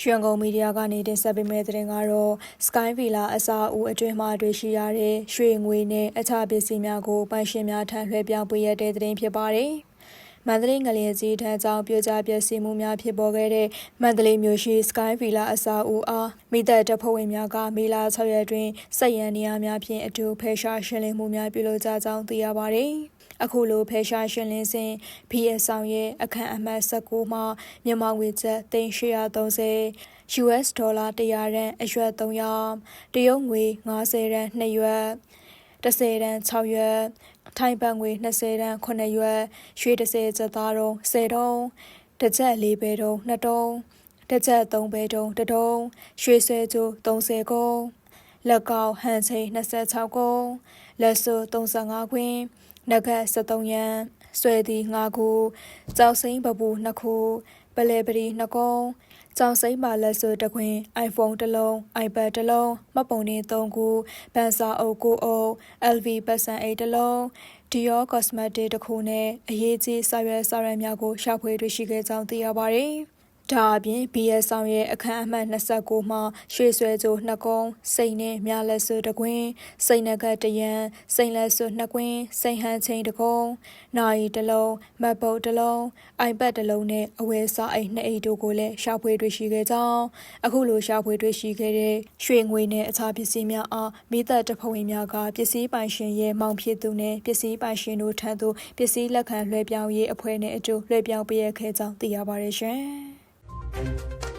ရွှေကုန်းမီဒီယာကနေတင်ဆက်ပေးမယ့်သတင်းကတော့ Sky Villa အစာအုပ်အတွင်းမှာတွေ့ရှိရတဲ့ရွှေငွေနဲ့အခြားပစ္စည်းများကိုပိုင်ရှင်များထံလွှဲပြောင်းပေးရတဲ့သတင်းဖြစ်ပါတယ်။မန္တလေးငလျင်ကြီးထံကြောင့်ပြိုကျပျက်စီးမှုများဖြစ်ပေါ်ခဲ့တဲ့မန္တလေးမြို့ရှိ Sky Villa အစာအုပ်အားမိသက်တပ်ဖွဲ့ဝင်များကမေလ6ရက်တွင်စက်ရန်နေရာများဖြင့်အတူဖယ်ရှားရှင်းလင်းမှုများပြုလုပ်ကြကြောင်းသိရပါတယ်။ အခုလိုဖယ်ရှားရှင်းလင်းစဉ် BS ဆောင်ရဲ့အခန့်အမှတ်19မှာမြန်မာငွေကျပ်3830 US ဒေါ်လာ100ရန်အရွက်300တရုတ်ငွေ90ရန်2ရွက်10ရန်6ရွက်ထိုင်းဘတ်ငွေ20ရန်9ရွက်ရွှေ30ကျပ်သားတုံး10တုံးတစ်ကျပ်4ဘဲတုံး2တုံးတစ်ကျပ်3ဘဲတုံး1တုံးရွှေဆွဲကြိုး30ကုန်းလက်ကောက်ဟန်ချိန်26ကုန်းလက်စွပ်35ခွင်း နဂတ်73ရန်ဆွဲသည်5ခုကြောက်စိမ့်ပပူ2ခုပလဲပရီ2ကုန်းကြောင်စိမ့်ပါလက်စွပ်တစ်ခွင် iPhone တစ်လုံး iPad တစ်လုံးမှတ်ပုံတင်3ခုပန်စာအုပ်9အုပ် LV ပတ်စံအိတ်တစ်လုံး Dior Cosmetic တစ်ခုနဲ့အရေးကြီးစာရွက်စာရွက်များကိုရှာဖွေတွေ့ရှိခဲ့ကြောင်းသိရပါတယ်။ ဒါအပြင် BS ဆောင်ရဲ့အခန်းအမှတ်29မှာရွှေဆွဲကြိုနှစ်ကုန်းစိန်နဲ့မြလက်စွပ်တစ်ကွင်းစိန်နဂတ်တရံစိန်လက်စွပ်နှစ်ကွင်းစိန်ဟန်ချင်းတစ်ကုန်းနိုင်တစ်လုံးမတ်ပုတ်တစ်လုံး iPad တစ်လုံးနဲ့အဝယ်စာအိတ်နှစ်အိတ်တို့ကိုလည်းရှာဖွေတွေ့ရှိခဲ့ကြောင်းအခုလိုရှာဖွေတွေ့ရှိခဲ့တဲ့ရွှေငွေနဲ့အခြားပစ္စည်းများအားမိသက်တဖဝင်များကပစ္စည်းပိုင်ရှင်ရဲ့မောင်ဖြစ်သူနဲ့ပစ္စည်းပိုင်ရှင်တို့ထံသို့ပစ္စည်းလက်ခံလွှဲပြောင်းရေးအဖွဲ့နဲ့အတူလွှဲပြောင်းပေးရခဲ့ကြောင်းသိရပါတယ်ရှင်။ you